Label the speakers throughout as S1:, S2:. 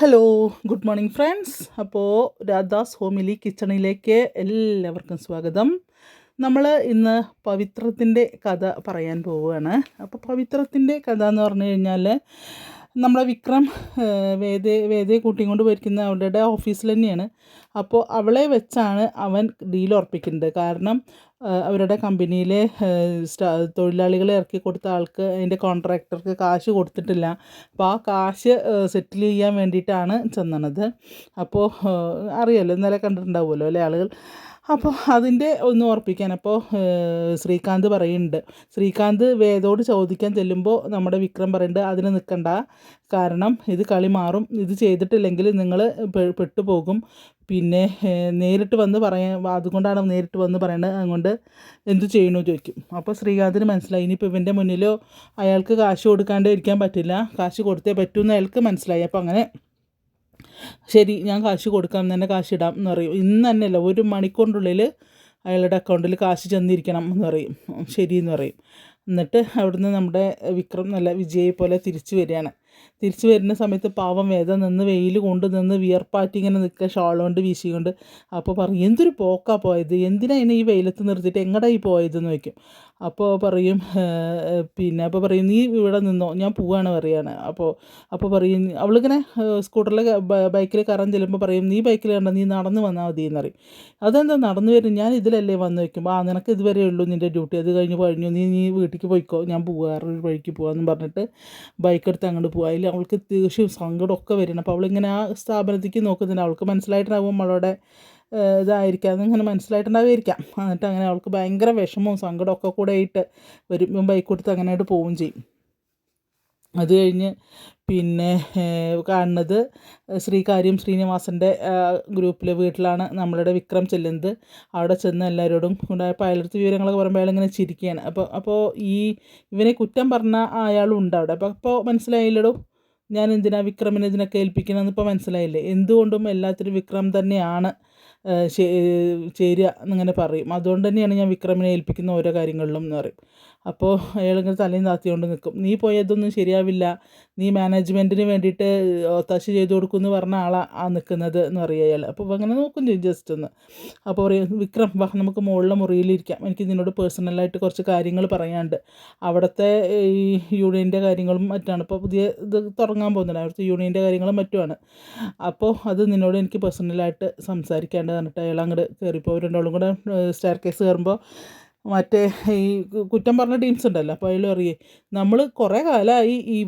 S1: Hello good morning friends അപ്പോൾ Radhas homely കിച്ചണിലേക്ക് എല്ലാവർക്കും സ്വാഗതം. നമ്മൾ ഇന്ന് പവിത്രത്തിന്റെ കഥ പറയാൻ പോവുകയാണ്. അപ്പോൾ പവിത്രത്തിന്റെ കഥ എന്ന് പറഞ്ഞു കഴിഞ്ഞാൽ നമ്മളെ വിക്രം വേദ വേദയെ കൂട്ടിയും കൊണ്ട് പോയിരിക്കുന്ന അവളുടെ ഓഫീസിൽ തന്നെയാണ്. അപ്പോൾ അവളെ വെച്ചാണ് അവൻ ഡീൽ ഉറപ്പിക്കുന്നത്. കാരണം അവരുടെ കമ്പനിയിലെ തൊഴിലാളികളെ ഇറക്കി കൊടുത്ത ആൾക്ക് അതിന്റെ കോൺട്രാക്ടർക്ക് കാശ് കൊടുത്തിട്ടില്ല. അപ്പോൾ ആ കാശ് സെറ്റിൽ ചെയ്യാൻ വേണ്ടിയിട്ടാണ് ചെന്നണത്. അപ്പോൾ അറിയാമല്ലോ ഇന്നലെ കണ്ടിട്ടുണ്ടാവുമല്ലോ അല്ലേ ആളുകൾ? അപ്പോൾ അതിന്റെ ഒന്ന് ഓർപ്പിക്കാൻ. അപ്പോൾ ശ്രീകാന്ത് പറയുന്നുണ്ട്. ശ്രീകാന്ത് വേദോട് ചോദിക്കാൻ ചെല്ലുമ്പോൾ നമ്മുടെ വിക്രം പറയുന്നുണ്ട് അതിന് നിൽക്കണ്ട കാരണം ഇത് കളി മാറും. ഇത് ചെയ്തിട്ടില്ലെങ്കിൽ നിങ്ങൾ പെട്ടുപോകും. പിന്നെ നേരിട്ട് വന്ന് പറയാൻ അതുകൊണ്ടാണ് നേരിട്ട് വന്ന് പറയുന്നത് അതുകൊണ്ട് എന്തു ചെയ്യണമെന്ന് ചോദിക്കും. അപ്പോൾ ശ്രീകാന്തിന് മനസ്സിലായി. ഇനിയിപ്പോൾ ഇവന്റെ മുന്നിലോ അയാൾക്ക് കാശ് കൊടുക്കാണ്ട് ഇരിക്കാൻ പറ്റില്ല. കാശ് കൊടുത്തേ പറ്റൂ എന്ന് അയാൾക്ക് മനസ്സിലായി. അപ്പോൾ അങ്ങനെ ശരി ഞാൻ കാശ് കൊടുക്കാം തന്നെ കാശ് ഇടാം എന്ന് പറയും. ഇന്ന് തന്നെയല്ല ഒരു മണിക്കൂറിനുള്ളിൽ അയാളുടെ അക്കൗണ്ടിൽ കാശ് ചെന്നിരിക്കണം എന്ന് പറയും. ശരി എന്ന് പറയും. എന്നിട്ട് അവിടുന്ന് നമ്മുടെ വിക്രം നല്ല വിജയെ പോലെ തിരിച്ചു വരികയാണ്. തിരിച്ചു വരുന്ന സമയത്ത് പാവം വേദ നിന്ന് വെയിൽ കൊണ്ട് നിന്ന് വിയർപ്പാറ്റി ഇങ്ങനെ നിൽക്കുക ഷാൾ കൊണ്ട് വീശിക്കൊണ്ട്. അപ്പോൾ പറയും എന്തൊരു പോക്കാ പോയത്? എന്തിനാണ് ഈ വെയിലത്ത് നിർത്തിയിട്ട് എങ്ങടാ ഈ പോയതെന്ന് ചോദിക്കും. അപ്പോൾ പറയും പിന്നെ അപ്പോൾ പറയും നീ ഇവിടെ നിന്നോ ഞാൻ പോവാണ് പറയാണ്. അപ്പോൾ അപ്പോൾ പറയും അവളിങ്ങനെ സ്കൂട്ടറിൽ ബൈക്കിൽ കയറാൻ ചെല്ലുമ്പോൾ പറയും നീ ബൈക്കിൽ കണ്ട നീ നടന്ന് വന്നാൽ മതി എന്ന് പറയും. അതെന്താ നടന്നു വരും? ഞാൻ ഇതിലല്ലേ വന്ന് വയ്ക്കുമ്പോൾ ആ നിനക്ക് ഇതുവരെ ഉള്ളൂ നിന്റെ ഡ്യൂട്ടി അത് കഴിഞ്ഞ് കഴിഞ്ഞു നീ നീ വീട്ടിലേക്ക് പോയിക്കോ ഞാൻ വേറൊരു വഴിക്ക് പോകാമെന്ന് പറഞ്ഞിട്ട് ബൈക്ക് എടുത്ത് അങ്ങോട്ട് പോകുക അതിൽ അവൾക്ക് തീർച്ചയായും സങ്കടമൊക്കെ വരണം അപ്പോൾ അവളിങ്ങനെ ആ സ്ഥാപനത്തേക്ക് നോക്കുന്നുണ്ട്. അവൾക്ക് മനസ്സിലായിട്ടുണ്ടാവും അവളുടെ ഇതായിരിക്കാം അതിങ്ങനെ മനസ്സിലായിട്ടുണ്ടാവുമായിരിക്കാം. എന്നിട്ട് അങ്ങനെ അവൾക്ക് ഭയങ്കര വിഷമവും സങ്കടമൊക്കെ കൂടെ ആയിട്ട് വരുമ്പം ബൈക്ക് കൊടുത്ത് അങ്ങനെ ആയിട്ട് പോവുകയും ചെയ്യും. അത് കഴിഞ്ഞ് പിന്നെ കാണുന്നത് ശ്രീകാര്യം ശ്രീനിവാസന്റെ ഗ്രൂപ്പിലെ വീട്ടിലാണ് നമ്മളുടെ വിക്രം ചെല്ലുന്നത്. അവിടെ ചെന്ന് എല്ലാവരോടും ഉണ്ടായ അയാളടുത്ത് വിവരങ്ങളൊക്കെ പറയുമ്പോൾ അയാൾ ഇങ്ങനെ ചിരിക്കുകയാണ്. അപ്പോൾ അപ്പോൾ ഈ ഇവനെ കുറ്റം പറഞ്ഞ അയാളും ഉണ്ട് അവിടെ. അപ്പോൾ അപ്പോൾ മനസ്സിലായില്ലടോ? ഞാൻ എന്തിനാ വിക്രമിനെ ഇതിനൊക്കെ ഏൽപ്പിക്കണമെന്ന് ഇപ്പോൾ മനസ്സിലായില്ലേ? എന്തുകൊണ്ടും എല്ലാത്തിനും വിക്രം തന്നെയാണ് ചേരുക എന്നിങ്ങനെ പറയും. അതുകൊണ്ട് തന്നെയാണ് ഞാൻ വിക്രമിനെ ഏൽപ്പിക്കുന്ന ഓരോ കാര്യങ്ങളിലും എന്ന് പറയും. അപ്പോൾ അയാളിങ്ങനെ തലയും താത്തിക്കൊണ്ട് നിൽക്കും നീ പോയതൊന്നും ശരിയാവില്ല. നീ മാനേജ്മെന്റിന് വേണ്ടിയിട്ട് ഒത്താശ ചെയ്ത് കൊടുക്കുമെന്ന് പറഞ്ഞ ആളാണ് ആ നിൽക്കുന്നത് എന്ന് പറയും അയാൾ അപ്പോൾ അങ്ങനെ നോക്കും ചെയ്യും ജസ്റ്റ് ഒന്ന്. അപ്പോൾ പറയും വിക്രം വാ നമുക്ക് മുകളിലെ മുറിയിലിരിക്കാം എനിക്ക് നിന്നോട് പേഴ്സണലായിട്ട് കുറച്ച് കാര്യങ്ങൾ പറയാനുണ്ട്. അവിടുത്തെ ഈ യൂണിയന്റെ കാര്യങ്ങളും മറ്റാണ് ഇപ്പോൾ പുതിയ ഇത് തുടങ്ങാൻ പോകുന്നുണ്ട്. അവിടുത്തെ യൂണിയന്റെ കാര്യങ്ങളും മറ്റുമാണ്. അപ്പോൾ അത് നിന്നോട് എനിക്ക് പേഴ്സണലായിട്ട് സംസാരിക്കാണ്ട് പറഞ്ഞിട്ട് അയാൾ അങ്ങോട്ട് കയറിപ്പോൾ രണ്ടോളും കൂടെ സ്റ്റെയർ കേസ് കയറുമ്പോൾ മറ്റേ ഈ കുറ്റം പറഞ്ഞ ടീംസ് ഉണ്ടല്ലോ. അപ്പോൾ അതിൽ അറിയേ നമ്മൾ കുറേ കാലമായി ഈ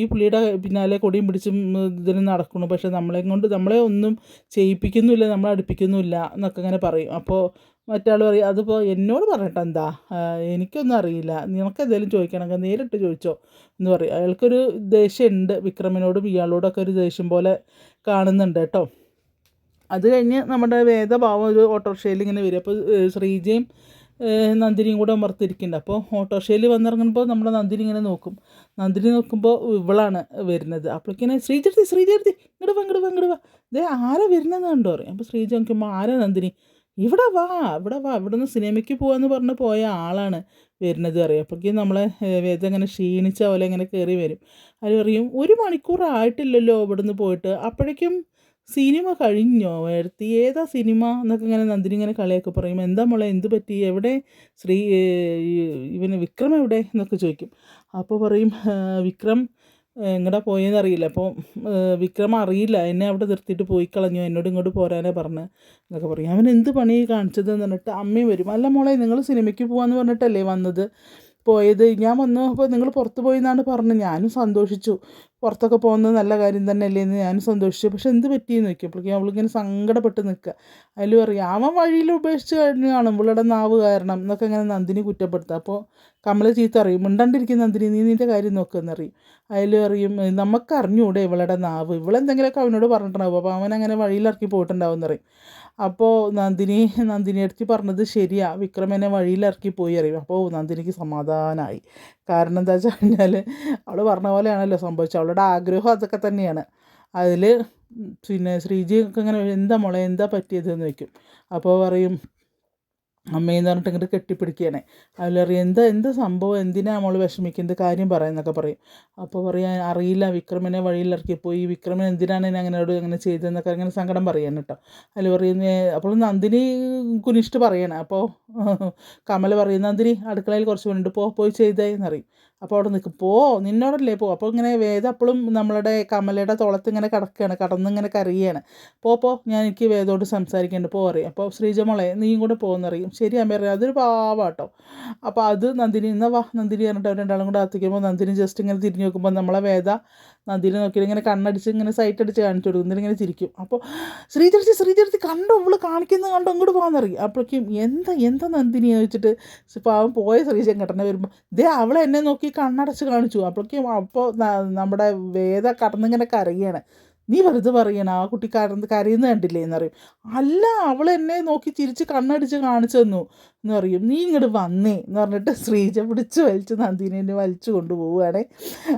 S1: ഈ പുള്ളിയുടെ പിന്നാലെ കൊടിയും പിടിച്ചും ഇതിന് നടക്കുന്നു. പക്ഷേ നമ്മളെ കൊണ്ട് നമ്മളെ ഒന്നും ചെയ്യിപ്പിക്കുന്നുമില്ല നമ്മളെ അടുപ്പിക്കുന്നുമില്ല എന്നൊക്കെ ഇങ്ങനെ പറയും. അപ്പോൾ മറ്റാൾ പറയും അതിപ്പോൾ എന്നോട് പറഞ്ഞിട്ട് എന്താ? എനിക്കൊന്നും അറിയില്ല. നിനക്ക് എന്തെങ്കിലും ചോദിക്കണമെങ്കിൽ നേരിട്ട് ചോദിച്ചോ എന്ന് പറയും. അയാൾക്കൊരു ദേഷ്യമുണ്ട് വിക്രമിനോടും ഇയാളോടൊക്കെ ഒരു ദേഷ്യം പോലെ കാണുന്നുണ്ട് കേട്ടോ. അത് കഴിഞ്ഞ് നമ്മുടെ വേദഭാവം ഒരു ഓട്ടോറിക്ഷയിൽ ഇങ്ങനെ വരും. അപ്പോൾ ശ്രീജയും നന്ദിനിയും കൂടെ അമർത്തിരിക്കുന്നുണ്ട് അപ്പോൾ ഓട്ടോറിക്ഷയിൽ വന്നിറങ്ങുമ്പോൾ നമ്മുടെ നന്ദിനി ഇങ്ങനെ നോക്കും. നന്ദിനി നോക്കുമ്പോൾ ഇവളാണ് വരുന്നത്. അപ്പോഴേക്കിനെ ശ്രീജർത്തി ശ്രീജർത്തി ഇങ്ങോട്ട് വാ ഇങ്ങോട്ട് വാ ഇങ്ങോട്ട് ദേ ആരാ വരുന്നതെന്ന് കണ്ടു പറയും അപ്പോൾ ശ്രീജ നോക്കുമ്പോൾ ആരാ നന്ദിനി? ഇവിടെ വാ ഇവിടെ വാ. ഇവിടെ നിന്ന് സിനിമയ്ക്ക് പോകാമെന്ന് പറഞ്ഞ് പോയ ആളാണ് വരുന്നത് അറിയാം അപ്പോഴേക്കും നമ്മളെ വേദം ഇങ്ങനെ ക്ഷീണിച്ച പോലെ ഇങ്ങനെ കയറി വരും. അവർ പറയും ഒരു മണിക്കൂർ ആയിട്ടില്ലല്ലോ ഇവിടുന്ന് പോയിട്ട്. അപ്പോഴേക്കും സിനിമ കഴിഞ്ഞോ? എടുത്തി ഏതാ സിനിമ? എന്നൊക്കെ ഇങ്ങനെ നന്ദിനി ഇങ്ങനെ കളിയൊക്കെ പറയും. എന്താ മോളെ എന്ത് പറ്റി? എവിടെ? ശ്രീ ഇവന് വിക്രം എവിടെ? എന്നൊക്കെ ചോദിക്കും. അപ്പോൾ പറയും വിക്രം എങ്ങടെ പോയെന്ന് അറിയില്ല. അപ്പോൾ വിക്രം അറിയില്ല. എന്നെ അവിടെ നിർത്തിയിട്ട് പോയി കളഞ്ഞു. എന്നോട് ഇങ്ങോട്ട് പോരാനേ പറഞ്ഞ്. എന്നൊക്കെ പറയും. അവൻ എന്ത് പണി കാണിച്ചത് എന്ന് പറഞ്ഞിട്ട് അമ്മയും വരും. അല്ല മോളെ നിങ്ങൾ സിനിമയ്ക്ക് പോകാമെന്ന് പറഞ്ഞിട്ടല്ലേ വന്നത്? പോയത്. ഞാൻ വന്നപ്പോൾ നിങ്ങൾ പുറത്ത് പോയി എന്നാണ് പറഞ്ഞത്. ഞാനും സന്തോഷിച്ചു. പുറത്തൊക്കെ പോകുന്നത് നല്ല കാര്യം തന്നെയല്ലേ എന്ന് ഞാനും സന്തോഷിച്ചു. പക്ഷെ എന്ത് പറ്റിയെന്ന് നോക്കിയപ്പോഴേക്കും അവളിങ്ങനെ സങ്കടപ്പെട്ട് നിൽക്കുക. അതിൽ പറയും അവൻ വഴിയിൽ ഉപേക്ഷിച്ച് കഴിഞ്ഞ് കാണും ഇവളുടെ നാവ് കാരണം എന്നൊക്കെ ഇങ്ങനെ നന്ദിനി കുറ്റപ്പെടുത്തുക. അപ്പോൾ കമല ചീത്ത അറിയും മിണ്ടണ്ടിരിക്കുന്ന നന്ദിനി നീ നിന്റെ കാര്യം നോക്കുമെന്നറിയും അതിൽ അറിയും നമുക്ക് അറിഞ്ഞൂടെ ഇവളുടെ നാവ്. ഇവളെന്തെങ്കിലുമൊക്കെ അവനോട് പറഞ്ഞിട്ടുണ്ടാവും. അപ്പോൾ അവൻ അങ്ങനെ വഴിയിലിറക്കി പോയിട്ടുണ്ടാവും എന്നറിയും അപ്പോൾ നന്ദിനി നന്ദിനി അടുത്ത് പറഞ്ഞത് ശരിയാ. വിക്രമനെ വഴിയിലിറക്കി പോയി അറിയും. അപ്പോൾ നന്ദിനിക്ക് സമാധാനമായി കാരണം എന്താ വെച്ച് കഴിഞ്ഞാൽ അവൾ പറഞ്ഞ പോലെയാണല്ലോ സംഭവിച്ചത്. അവളുടെ ആഗ്രഹം അതൊക്കെ തന്നെയാണ്. അതിൽ പിന്നെ ശ്രീജിയൊക്കെ ഇങ്ങനെ എന്താ മോളെ എന്താ പറ്റിയതെന്ന് വയ്ക്കും അപ്പോൾ പറയും അമ്മയെന്ന് പറഞ്ഞിട്ട് ഇങ്ങോട്ട് കെട്ടിപ്പിടിക്കുകയാണ്. അതിലറിയാം എന്താ എന്ത് സംഭവം? എന്തിനാ നമ്മൾ വിഷമിക്കുന്നത് കാര്യം പറയുന്നൊക്കെ പറയും. അപ്പോൾ പറയാൻ അറിയില്ല വിക്രമനെ വഴിയിലിറക്കി പോയി. വിക്രമൻ എന്തിനാണ് എന്നെ അങ്ങനോട് അങ്ങനെ ചെയ്തതെന്നൊക്കെ അങ്ങനെ സങ്കടം പറയാൻ കേട്ടോ. അതിൽ പറയുന്ന അപ്പോൾ നന്ദിനി കുനിഷ്ട് പറയണം. അപ്പോൾ കമൽ പറയും നന്ദിനി അടുക്കളയിൽ കുറച്ച് പണിയുണ്ട്. പോ പോയി ചെയ്തേ എന്നറിയും അപ്പോൾ അവിടെ നിൽക്കും പോ നിന്നോടല്ലേ പോ. അപ്പോൾ ഇങ്ങനെ വേദ അപ്പോഴും നമ്മളുടെ കമലയുടെ തോളത്ത് ഇങ്ങനെ കിടക്കുകയാണ് കടന്നിങ്ങനെ കറിയാണ് പോ പോ. ഞാൻ എനിക്ക് വേദോട് സംസാരിക്കേണ്ട. പോ അറിയും അപ്പോൾ ശ്രീജമോളെ നീയും കൂടെ പോകുന്നറിയും ശരി അമ്മ അറിയാം അതൊരു പാവാട്ടോ. അപ്പോൾ അത് നന്ദിനി എന്നാ വാ. നന്ദിനി പറഞ്ഞിട്ട് അവർ രണ്ടാളും കൂടെ അകത്തേക്കുമ്പോൾ നന്ദിനി ജസ്റ്റ് ഇങ്ങനെ തിരിഞ്ഞു നോക്കുമ്പോൾ നമ്മളെ വേദ നന്ദിനി നോക്കിയിട്ട് ഇങ്ങനെ കണ്ണടിച്ച് ഇങ്ങനെ സൈറ്റ് അടിച്ച് കാണിച്ചു കൊടുക്കും. എന്നിട്ട് ഇങ്ങനെ ചിരിക്കും. അപ്പോൾ ശ്രീചരിച്ച് ശ്രീചരിച്ച് കണ്ടോ? ഇവൾ കാണിക്കുന്നത് കണ്ടോ? ഇങ്ങോട്ട് പോകാന്നറിയും അപ്പോഴേക്കും എന്താ എന്താ നന്ദിനി എന്ന് വെച്ചിട്ട് പാവം പോയ ശ്രീചങ്കട്ടനെ വരുമ്പോൾ ദേ അവളെ എന്നെ നോക്കി കണ്ണടച്ച് കാണിച്ചു. അപ്പോഴേക്കും അപ്പോൾ നമ്മുടെ വേദ കടന്നിങ്ങനെ കരയാണ്. നീ വെറുതെ പറയണ ആ കുട്ടി കരന്ന് കരയുന്ന കണ്ടില്ലേ? എന്ന് പറയും. അല്ല അവൾ എന്നെ നോക്കി തിരിച്ച് കണ്ണടിച്ച് കാണിച്ചു തന്നു. എന്ന് പറയും. നീ ഇങ്ങോട്ട് വന്നേ എന്ന് പറഞ്ഞിട്ട് ശ്രീജ പിടിച്ച് വലിച്ച് നന്ദിനെ വലിച്ചു കൊണ്ടുപോവുകയാണേ.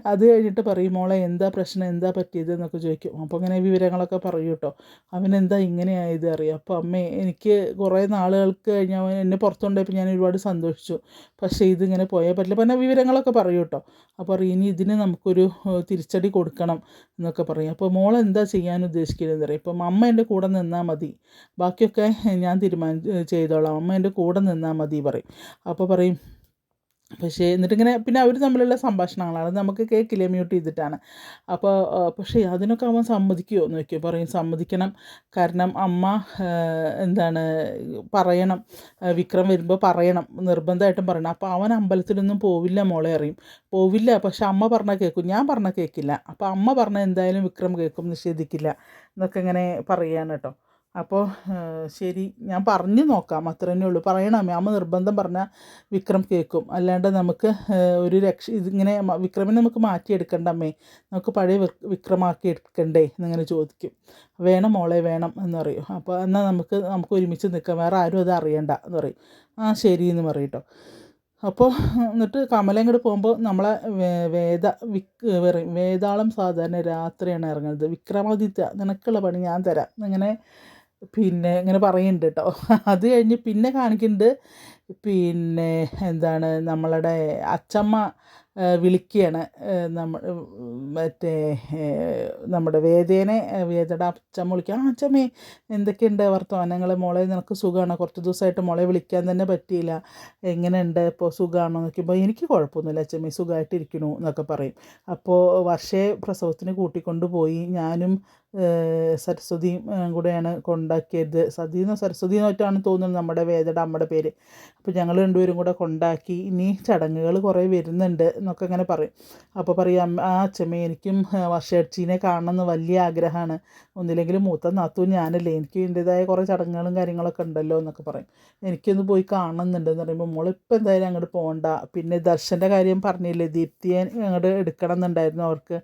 S1: അത് കഴിഞ്ഞിട്ട് പറയും മോളെ എന്താ പ്രശ്നം? എന്താ പറ്റിയത്? എന്നൊക്കെ ചോദിക്കും. അപ്പോൾ ഇങ്ങനെ വിവരങ്ങളൊക്കെ പറയും കേട്ടോ. അവനെന്താ ഇങ്ങനെയായത്? അറിയാം. അപ്പോൾ അമ്മേ എനിക്ക് കുറേ നാളുകൾക്ക് കഴിഞ്ഞ് അവൻ എന്നെ പുറത്തുണ്ടായപ്പോൾ ഞാൻ ഒരുപാട് സന്തോഷിച്ചു. പക്ഷേ ഇതിങ്ങനെ പോയാൽ പറ്റില്ല. പിന്നെ വിവരങ്ങളൊക്കെ പറയും കേട്ടോ. അപ്പോൾ ഇനി ഇതിന് നമുക്കൊരു തിരിച്ചടി കൊടുക്കണം എന്നൊക്കെ പറയും. അപ്പോൾ മോൾ എന്താ ചെയ്യാൻ ഉദ്ദേശിക്കുന്നത് അറിയാം? ഇപ്പം അമ്മ എന്റെ കൂടെ നിന്നാൽ മതി. ബാക്കിയൊക്കെ ഞാൻ തീരുമാനം ചെയ്തോളാം. അമ്മ എന്റെ കൂടെ നിന്നാൽ മതി പറയും. അപ്പോൾ പറയും പക്ഷേ എന്നിട്ടിങ്ങനെ പിന്നെ അവർ തമ്മിലുള്ള സംഭാഷണങ്ങളാണ്. നമുക്ക് കേൾക്കില്ല മ്യൂട്ട് ചെയ്തിട്ടാണ്. അപ്പോൾ പക്ഷേ അതിനൊക്കെ അവൻ സമ്മതിക്കുമോ എന്ന് ചോദിക്കും. പറയും സമ്മതിക്കണം. കാരണം അമ്മ എന്താണ് പറയണം. വിക്രം വരുമ്പോൾ പറയണം. നിർബന്ധമായിട്ടും പറയണം. അപ്പോൾ അവൻ അമ്പലത്തിലൊന്നും പോവില്ല മോളെ അറിയും. പോവില്ല പക്ഷെ അമ്മ പറഞ്ഞാൽ കേൾക്കും ഞാൻ പറഞ്ഞാൽ കേൾക്കില്ല അപ്പോൾ അമ്മ പറഞ്ഞാൽ എന്തായാലും വിക്രം കേൾക്കും നിഷേധിക്കില്ല. എന്നൊക്കെ ഇങ്ങനെ പറയുകയാണ് കേട്ടോ. അപ്പോൾ ശരി ഞാൻ പറഞ്ഞു നോക്കാം അത്ര തന്നെ ഉള്ളൂ. പറയണം? അമ്മ നിർബന്ധം പറഞ്ഞാൽ വിക്രം കേൾക്കും അല്ലാണ്ട് നമുക്ക് ഒരു രക്ഷ ഇതിങ്ങനെ വിക്രമിനെ നമുക്ക് മാറ്റിയെടുക്കണ്ട അമ്മേ. നമുക്ക് പഴയ വിക്- വിക്രമാക്കി എടുക്കണ്ടേ എന്നിങ്ങനെ ചോദിക്കും. വേണം മോളെ വേണം എന്ന് പറയും. അപ്പോൾ എന്നാൽ നമുക്ക് നമുക്ക് ഒരുമിച്ച് നിൽക്കാം. വേറെ ആരും അത് അറിയണ്ട എന്ന് പറയും. ആ ശരി എന്ന് പറയും അപ്പോൾ എന്നിട്ട് കമല പോകുമ്പോൾ നമ്മളെ വേദ വിക് വേതാളം സാധാരണ രാത്രിയാണ് ഇറങ്ങുന്നത്. വിക്രമാദിത്യ നിനക്കുള്ള പണി ഞാൻ തരാം. എന്നിങ്ങനെ പിന്നെ ഇങ്ങനെ പറയുന്നുണ്ട് കേട്ടോ അത് കഴിഞ്ഞ് പിന്നെ കാണിക്കുന്നുണ്ട്. പിന്നെ എന്താണ് നമ്മളുടെ അച്ചമ്മ വിളിക്കുകയാണ്. നമ്മൾ മറ്റേ നമ്മുടെ വേദേനെ വേദയുടെ അച്ചമ്മ വിളിക്കുക. ആ അച്ചമ്മേ എന്തൊക്കെയുണ്ട് വർത്തമാനങ്ങൾ? മോളെ നിനക്ക് സുഖമാണോ? കുറച്ച് ദിവസമായിട്ട് മോളെ വിളിക്കാൻ തന്നെ പറ്റിയില്ല. എങ്ങനെയുണ്ട്? ഇപ്പോൾ സുഖമാണോ നോക്കിയപ്പോൾ എനിക്ക് കുഴപ്പമൊന്നുമില്ല. അച്ചമ്മേ സുഖമായിട്ടിരിക്കണു എന്നൊക്കെ പറയും. അപ്പോൾ വർഷയെ പ്രസവത്തിന് കൂട്ടിക്കൊണ്ട് പോയി ഞാനും സരസ്വതിയും കൂടെയാണ് കൊണ്ടാക്കിയത്. സതിന്നോ സരസ്വതി എന്നായിട്ടാണ് തോന്നുന്നത് നമ്മുടെ വേദയുടെ അമ്മയുടെ പേര്. അപ്പോൾ ഞങ്ങൾ രണ്ടുപേരും കൂടെ കൊണ്ടാക്കി. ഇനി ചടങ്ങുകൾ കുറേ വരുന്നുണ്ട് എന്നൊക്കെ ഇങ്ങനെ പറയും. അപ്പോൾ പറയാം ആ അച്ഛമ്മ എനിക്കും ഏഹ്, വർഷേച്ചീനെ കാണണം എന്ന് വലിയ ആഗ്രഹമാണ്. ഒന്നില്ലെങ്കിലും മൂത്ത നാത്തു ഞാനല്ലേ. എനിക്ക് എന്റെതായ കുറേ ചടങ്ങുകളും കാര്യങ്ങളൊക്കെ ഉണ്ടല്ലോ എന്നൊക്കെ പറയും. എനിക്കൊന്ന് പോയി കാണുന്നുണ്ട് എന്ന് പറയുമ്പോൾ മോളിപ്പോൾ എന്തായാലും അങ്ങോട്ട് പോകണ്ട പിന്നെ ദർശന്റെ കാര്യം പറഞ്ഞില്ലേ ദീപ്തിയെ അങ്ങോട്ട് എടുക്കണം എന്നുണ്ടായിരുന്നു അവർക്ക്.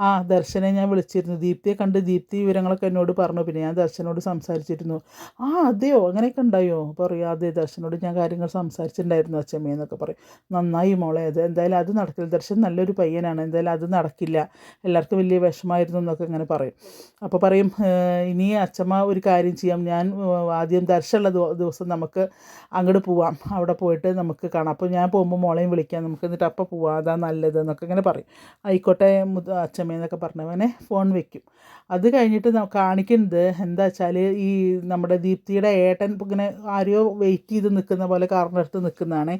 S1: ആ ദർശനെ ഞാൻ വിളിച്ചിരുന്നു. ദീപ്തിയെ കണ്ട് ദീപ്തി വിവരങ്ങളൊക്കെ എന്നോട് പറഞ്ഞു. പിന്നെ ഞാൻ ദർശനോട് സംസാരിച്ചിരുന്നു. ആ അതെയോ? അങ്ങനെയൊക്കെ ഉണ്ടായോ? പറയും. അതെ ദർശനോട് ഞാൻ കാര്യങ്ങൾ സംസാരിച്ചിട്ടുണ്ടായിരുന്നു അച്ഛമ്മ എന്നൊക്കെ പറയും. നന്നായി മോളെ. അത് എന്തായാലും അത് നടക്കില്ല. ദർശൻ നല്ലൊരു പയ്യനാണ്. എന്തായാലും അത് നടക്കില്ല. എല്ലാവർക്കും വലിയ വിഷമായിരുന്നു എന്നൊക്കെ ഇങ്ങനെ പറയും. അപ്പോൾ പറയും ഇനി അച്ഛമ്മ ഒരു കാര്യം ചെയ്യാം. ഞാൻ ആദ്യം ദർശനുള്ള ദിവസം നമുക്ക് അങ്ങോട്ട് പോവാം. അവിടെ പോയിട്ട് നമുക്ക് കാണാം. അപ്പോൾ ഞാൻ പോകുമ്പോൾ മോളെയും വിളിക്കാം. നമുക്ക് എന്നിട്ട് അപ്പം പോവാം. അതാ നല്ലത് എന്നൊക്കെ ഇങ്ങനെ പറയും. ആയിക്കോട്ടെ അച്ഛമ്മയെന്നൊക്കെ പറഞ്ഞവനെ ഫോൺ വെക്കും. അത് കഴിഞ്ഞിട്ട് ന- കാണിക്കുന്നത് എന്താ വെച്ചാൽ ഈ നമ്മുടെ ദീപ്തിയുടെ ഏട്ടൻ ഇങ്ങനെ ആരെയോ വെയിറ്റ് ചെയ്ത് നിൽക്കുന്ന പോലെ കാറിന്റെ അടുത്ത് നിൽക്കുന്നതാണ്.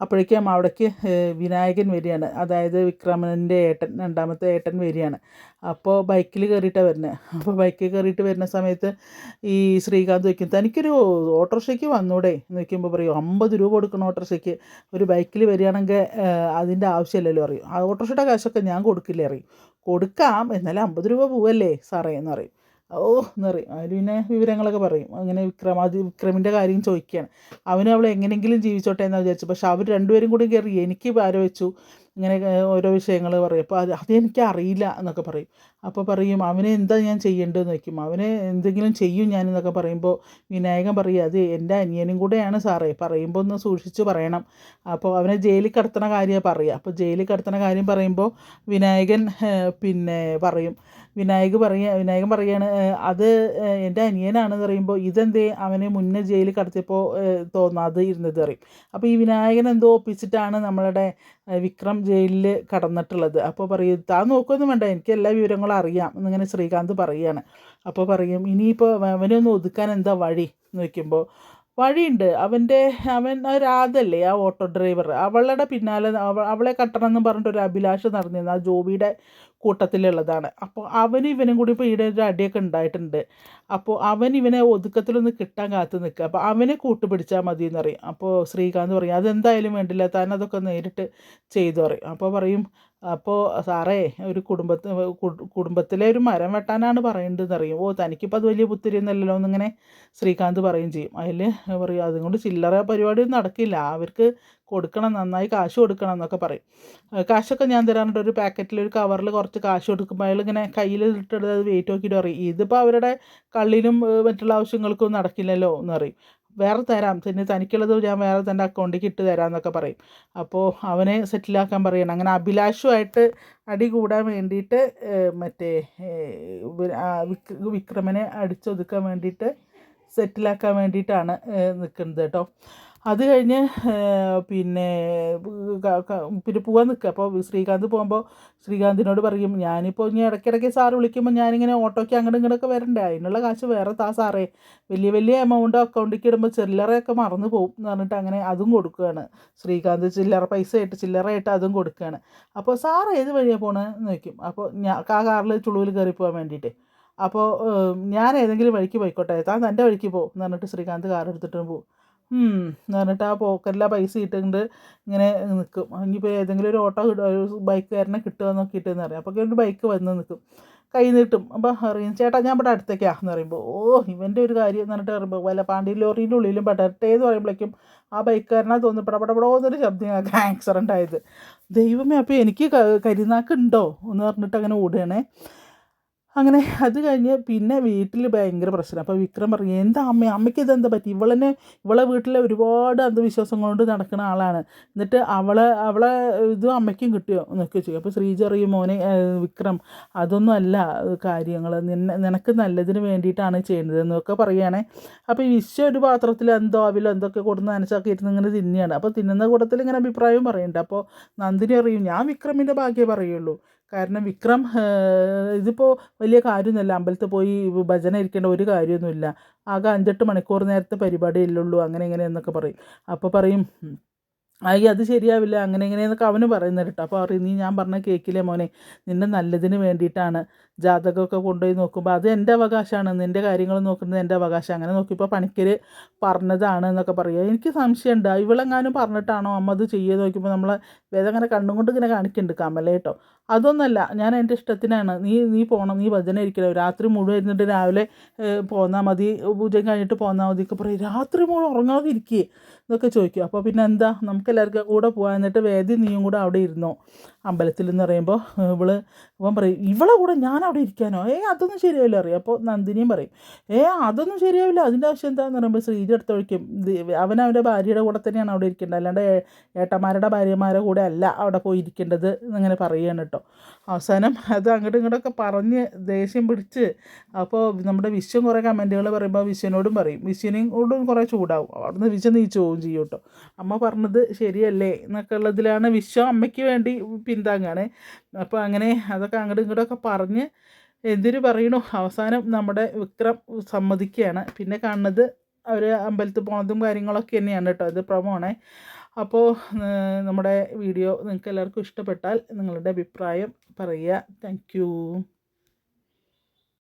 S1: അപ്പോഴേക്കും അവിടേക്ക് വിനായകൻ വരികയാണ്. അതായത് വിക്രമന്റെ ഏട്ടൻ രണ്ടാമത്തെ ഏട്ടൻ വരികയാണ്. അപ്പോൾ ബൈക്കിൽ കയറിയിട്ടാണ് വരുന്നത് അപ്പോൾ ബൈക്കിൽ കയറിയിട്ട് വരുന്ന സമയത്ത് ഈ ശ്രീകാന്ത് വയ്ക്കും തനിക്കൊരു ഓട്ടോറിക്ഷയ്ക്ക് വന്നൂടെ? എന്ന് വയ്ക്കുമ്പോൾ പറയും അമ്പത് രൂപ കൊടുക്കണം ഓട്ടോറിക്ഷയ്ക്ക്. ഒരു ബൈക്കിൽ വരികയാണെങ്കിൽ അതിന്റെ ആവശ്യമില്ലല്ലോ അറിയും ആ ഓട്ടോറിക്ഷയുടെ കാശൊക്കെ ഞാൻ കൊടുക്കില്ലേ? അറിയും കൊടുക്കാം. എന്നാലും അമ്പത് രൂപ പോവല്ലേ സാറേ? എന്ന് പറയും. ഓ എന്ന് പറയും. അതിൽ പിന്നെ വിവരങ്ങളൊക്കെ പറയും. അങ്ങനെ വിക്രമാദി വിക്രമിന്റെ കാര്യം ചോദിക്കുകയാണ് അവനും അവൾ എങ്ങനെയെങ്കിലും ജീവിച്ചോട്ടെ എന്ന് വിചാരിച്ചു. പക്ഷെ അവർ രണ്ടുപേരും കൂടി കയറി എനിക്ക് പാര വെച്ചു ഇങ്ങനെ ഓരോ വിഷയങ്ങൾ പറയും. അപ്പോൾ അത് അതെനിക്ക് അറിയില്ല എന്നൊക്കെ പറയും. അപ്പോൾ പറയും അവനെ എന്താ ഞാൻ ചെയ്യേണ്ടതെന്ന് വയ്ക്കും അവനെ എന്തെങ്കിലും ചെയ്യും ഞാൻ എന്നൊക്കെ പറയുമ്പോൾ വിനായകൻ പറയും അത് എന്റെ അനിയനും കൂടെയാണ് സാറേ. പറയുമ്പോൾ ഒന്ന് സൂക്ഷിച്ച് പറയണം. അപ്പോൾ അവനെ ജയിലിൽ കിടത്തണ കാര്യമാണ് പറയുക അപ്പോൾ ജയിലിൽ കിടത്തണ കാര്യം പറയുമ്പോൾ വിനായകൻ പിന്നെ പറയും വിനായക് പറയ വിനായകൻ പറയാണ് അത് എന്റെ അനിയനാണെന്ന് പറയുമ്പോൾ ഇതെന്തേ? അവനെ മുന്നേ ജയിലിൽ കടത്തിയപ്പോൾ തോന്നാതെ ഇരുന്നത് പറയും. അപ്പോൾ ഈ വിനായകൻ എന്തോ ഒപ്പിച്ചിട്ടാണ് നമ്മളുടെ വിക്രം ജയിലിൽ കടന്നിട്ടുള്ളത്. അപ്പോൾ പറയും താൻ നോക്കുകയൊന്നും വേണ്ട എനിക്ക് എല്ലാ വിവരങ്ങളും അറിയാം എന്നിങ്ങനെ ശ്രീകാന്ത് പറയുകയാണ് അപ്പോൾ പറയും ഇനിയിപ്പോൾ അവനെ ഒന്ന് ഒതുക്കാൻ എന്താ വഴി? എന്ന് വയ്ക്കുമ്പോൾ വഴിയുണ്ട്. അവന്റെ അവൻ രാധല്ലേ ആ ഓട്ടോ ഡ്രൈവർ. അവളുടെ പിന്നാലെ അവളെ കട്ടണം എന്ന് പറഞ്ഞിട്ട് ഒരു അഭിലാഷം നടന്നിരുന്നു. ആ ജോബിയുടെ കൂട്ടത്തിലുള്ളതാണ്. അപ്പോൾ അവനും ഇവനും കൂടി ഇപ്പോൾ ഈടെ ഒരു അടിയൊക്കെ ഉണ്ടായിട്ടുണ്ട്. അപ്പോൾ അവൻ ഇവനെ ഒതുക്കത്തിലൊന്ന് കിട്ടാൻ കാത്തു നിൽക്കുക. അപ്പോൾ അവനെ കൂട്ടുപിടിച്ചാൽ മതി എന്ന് പറയും. അപ്പോൾ ശ്രീകാന്ത് പറയും അതെന്തായാലും വേണ്ടില്ല. താൻ അതൊക്കെ നേരിട്ട് ചെയ്തു പറയും. അപ്പോൾ പറയും അപ്പോൾ സാറേ ഒരു കുടുംബത്ത് കുടുംബത്തിലെ ഒരു മരം വെട്ടാനാണ് പറയേണ്ടതെന്ന് അറിയും. ഓ തനിക്കിപ്പോൾ അത് വലിയ പുത്തിരിയൊന്നുമല്ലല്ലോ എന്നിങ്ങനെ ശ്രീകാന്ത് പറയും ചെയ്യും. അതിൽ പറയും അതുകൊണ്ട് ചില്ലറ പരിപാടിയൊന്നും നടക്കില്ല. അവർക്ക് കൊടുക്കണം നന്നായി കാശ് കൊടുക്കണം എന്നൊക്കെ പറയും. കാശൊക്കെ ഞാൻ തരാറുണ്ട്. ഒരു പാക്കറ്റിൽ ഒരു കവറിൽ കുറച്ച് കാശ് കൊടുക്കുമ്പോൾ അയാൾ ഇങ്ങനെ കയ്യിൽ ഇട്ടിട്ട് അത് വെയിറ്റ് നോക്കിയിട്ട് പറയും. ഇതിപ്പോൾ അവരുടെ കള്ളിനും മറ്റുള്ള ആവശ്യങ്ങൾക്കും നടക്കില്ലല്ലോ എന്ന് പറയും. വേറെ തരാം. പിന്നെ തനിക്കുള്ളത് ഞാൻ വേറെ തന്റെ അക്കൗണ്ടിലേക്ക് ഇട്ട് തരാം എന്നൊക്കെ പറയും. അപ്പോൾ അവനെ സെറ്റിലാക്കാൻ പറയണം. അങ്ങനെ അഭിലാഷുമായിട്ട് അടി കൂടാൻ വേണ്ടിയിട്ട് മറ്റേ വിക്രമനെ അടിച്ചൊതുക്കാൻ വേണ്ടിയിട്ട് സെറ്റിലാക്കാൻ വേണ്ടിയിട്ടാണ് നിൽക്കുന്നത് കേട്ടോ. അത് കഴിഞ്ഞ് പിന്നെ പിന്നെ പോകാൻ നിൽക്കുക അപ്പോൾ ശ്രീകാന്ത് പോകുമ്പോൾ ശ്രീകാന്തിനോട് പറയും ഞാനിപ്പോൾ ഇനി ഇടയ്ക്കിടയ്ക്ക് സാറ് വിളിക്കുമ്പോൾ ഞാനിങ്ങനെ ഓട്ടോയ്ക്ക് അങ്ങോട്ട് ഇങ്ങോട്ടൊക്കെ വരണ്ടേ? അതിനുള്ള കാശ് വേറെ താ സാറേ. വലിയ വലിയ എമൗണ്ട് അക്കൗണ്ടിലേക്ക് ഇടുമ്പോൾ ചില്ലറയൊക്കെ മറന്നു പോകും എന്ന് പറഞ്ഞിട്ട് അങ്ങനെ അതും കൊടുക്കുകയാണ്. ശ്രീകാന്ത് ചില്ലറ പൈസ ആയിട്ട് ചില്ലറയായിട്ട് അതും കൊടുക്കുകയാണ്. അപ്പോൾ സാർ ഏത് വഴിയാണ് പോകണമെന്ന് ചോദിക്കും. അപ്പോൾ ഞാൻ ആ കാറിൽ ചുളുവിൽ കയറി പോകാൻ വേണ്ടിയിട്ട്. അപ്പോൾ ഞാൻ ഏതെങ്കിലും വഴിക്ക് പോയിക്കോട്ടെ. താൻ തന്റെ വഴിക്ക് പോകും എന്ന് പറഞ്ഞിട്ട് ശ്രീകാന്ത് കാർ എടുത്തിട്ട് പോകും. എന്ന് പറഞ്ഞിട്ട് ആ പോക്കറ്റിൽ ആ പൈസ ഇട്ടുകൊണ്ട് ഇങ്ങനെ നിൽക്കും ഇനിയിപ്പോൾ ഏതെങ്കിലും ഒരു ഓട്ടോ ഒരു ബൈക്കുകാരനെ കിട്ടുക നോക്കിയിട്ട് എന്ന് പറയും. അപ്പോൾ ഒരു ബൈക്ക് വന്ന് നിൽക്കും കൈ നീട്ടും. അപ്പോൾ അറിയും ചേട്ടാ ഞാൻ ഇവിടെ അടുത്തേക്കാന്ന് പറയുമ്പോൾ ഓ ഇവന്റെ ഒരു കാര്യം എന്ന് പറഞ്ഞിട്ട് പറയുമ്പോൾ വല്ല പാണ്ടി ലോറിന്റെ ഉള്ളിലും പെടട്ടെ എന്ന് പറയുമ്പോഴേക്കും ആ ബൈക്കുകാരനാ തോന്നുന്നു പടപടപടോന്നൊരു ശബ്ദം ആക്സിഡന്റ് ആയത്. ദൈവമേ അപ്പോൾ എനിക്ക് കരിനാക്കുണ്ടോ? എന്ന് പറഞ്ഞിട്ട് അങ്ങനെ ഓടുകയാണേ. അങ്ങനെ അത് കഴിഞ്ഞ് പിന്നെ വീട്ടിൽ ഭയങ്കര പ്രശ്നം. അപ്പോൾ വിക്രം പറഞ്ഞു എന്താ അമ്മ അമ്മയ്ക്ക് ഇതെന്താ പറ്റി? ഇവളെന്നെ ഇവളെ വീട്ടിലെ ഒരുപാട് അന്ധവിശ്വാസം കൊണ്ട് നടക്കുന്ന ആളാണ്. എന്നിട്ട് അവളെ അവളെ ഇത് അമ്മയ്ക്കും കിട്ടിയോ? എന്നൊക്കെ ചെയ്യും അപ്പോൾ ശ്രീജ മോനെ വിക്രം അതൊന്നും അല്ല കാര്യങ്ങൾ നിന്നെ നിനക്ക് നല്ലതിന് വേണ്ടിയിട്ടാണ് ചെയ്യുന്നത് എന്നൊക്കെ പറയുകയാണെ. അപ്പോൾ വിശ്വ ഒരു പാത്രത്തിൽ എന്തോ അവിലോ എന്തൊക്കെ കൊടുന്ന് നനച്ചാക്കി ഇരുന്ന് ഇങ്ങനെ തിന്നുകയാണ്. അപ്പോൾ തിന്നുന്ന കൂട്ടത്തിൽ ഇങ്ങനെ അഭിപ്രായവും പറയുന്നുണ്ട് അപ്പോൾ നന്ദിനി അറിയും ഞാൻ വിക്രമിന്റെ ഭാഗ്യമേ പറയുള്ളൂ. കാരണം വിക്രം ഇതിപ്പോൾ വലിയ കാര്യമൊന്നുമല്ല. അമ്പലത്തിൽ പോയി ഭജന ഇരിക്കേണ്ട ഒരു കാര്യമൊന്നുമില്ല. ആകെ അഞ്ചെട്ട് മണിക്കൂർ നേരത്തെ പരിപാടിയല്ലുള്ളൂ അങ്ങനെ ഇങ്ങനെ എന്നൊക്കെ പറയും. അപ്പോൾ പറയും "ഉം, അയ്യ അത് ശരിയാവില്ല. അങ്ങനെ ഇങ്ങനെയെന്നൊക്കെ അവന് പറയുന്നത് കേട്ടോ. അപ്പോൾ പറയും നീ ഞാൻ പറഞ്ഞ കേക്കില്ലേ മോനെ നിന്റെ നല്ലതിന് വേണ്ടിയിട്ടാണ് ജാതകമൊക്കെ കൊണ്ടുപോയി നോക്കുമ്പോൾ അത് എന്റെ അവകാശമാണ്. നിന്റെ കാര്യങ്ങൾ നോക്കുന്നത് എന്റെ അവകാശം അങ്ങനെ നോക്കിയപ്പോൾ പണിക്കർ പറഞ്ഞതാണ് എന്നൊക്കെ പറയുക. എനിക്ക് സംശയമുണ്ട്. ഇവളെങ്ങാനും പറഞ്ഞിട്ടാണോ അമ്മ അത് ചെയ്യുക നോക്കിയപ്പോൾ നമ്മളെ വേദം അങ്ങനെ കണ്ണും കൊണ്ട് ഇങ്ങനെ കാണിക്കുന്നുണ്ട് കമല കേട്ടോ. അതൊന്നല്ല ഞാൻ എന്റെ ഇഷ്ടത്തിനാണ്. നീ നീ പോകണം നീ ഭജന ഇരിക്കണം. രാത്രി മുഴുവൻ ഇരുന്നിട്ട് രാവിലെ പോന്നാൽ മതി. പൂജയും കഴിഞ്ഞിട്ട് പോന്നാൽ മതി. ഒക്കെ പറയും. രാത്രി മുഴുവൻ ഉറങ്ങാതെ ഇരിക്കേ എന്നൊക്കെ ചോദിക്കും. അപ്പോൾ പിന്നെ എന്താ? നമുക്ക് എല്ലാവർക്കും കൂടെ പോകാൻ എന്നിട്ട് വേദി നീയും കൂടെ അവിടെ ഇരുന്നോ? അമ്പലത്തിൽ എന്ന് പറയുമ്പോൾ ഇവൾ ഇവൻ പറയും ഇവളെ കൂടെ ഞാൻ അവിടെ ഇരിക്കാനോ? ഏ അതൊന്നും ശരിയാവില്ല അറിയാം അപ്പോൾ നന്ദിനിയും പറയും ഏ അതൊന്നും ശരിയാവില്ല. അതിന്റെ ആവശ്യം എന്താന്ന് പറയുമ്പോൾ ശ്രീജ എടുത്ത് അവൻ അവന്റെ ഭാര്യയുടെ കൂടെ തന്നെയാണ് അവിടെ ഇരിക്കേണ്ടത്. അല്ലാണ്ട് ഏട്ടന്മാരുടെ ഭാര്യമാരുടെ കൂടെ അല്ല അവിടെ പോയി ഇരിക്കേണ്ടത് എന്നിങ്ങനെ പറയുകയാണ് കേട്ടോ. അവസാനം അത് അങ്ങോട്ടും ഇങ്ങോട്ടൊക്കെ പറഞ്ഞ് ദേഷ്യം പിടിച്ച് അപ്പോൾ നമ്മുടെ വിശ്വം കുറേ കമന്റുകൾ പറയുമ്പോൾ വിശ്വനോടും പറയും. വിശ്വനോടും കുറേ ചൂടാവും. അവിടുന്ന് വിശ്വ നീച്ച് പോവും ചെയ്യും കേട്ടോ. അമ്മ പറഞ്ഞത് ശരിയല്ലേ എന്നൊക്കെ ഉള്ളതിലാണ് വിശ്വം അമ്മയ്ക്ക് വേണ്ടി പിന്താങ്ങാണ്. അപ്പോൾ അങ്ങനെ അതൊക്കെ അങ്ങോട്ടും ഇങ്ങോട്ടൊക്കെ പറഞ്ഞ് എന്തിനു പറയണു? അവസാനം നമ്മുടെ വിക്രം സമ്മതിക്കുകയാണ്. പിന്നെ കാണുന്നത് അവർ അമ്പലത്തിൽ പോണതും കാര്യങ്ങളൊക്കെ തന്നെയാണ് കേട്ടോ. ഇത് പ്രൊമോ അപ്പോൾ നമ്മുടെ വീഡിയോ നിങ്ങൾക്ക് എല്ലാവർക്കും ഇഷ്ടപ്പെട്ടാൽ നിങ്ങളുടെ അഭിപ്രായം പറയുക. താങ്ക്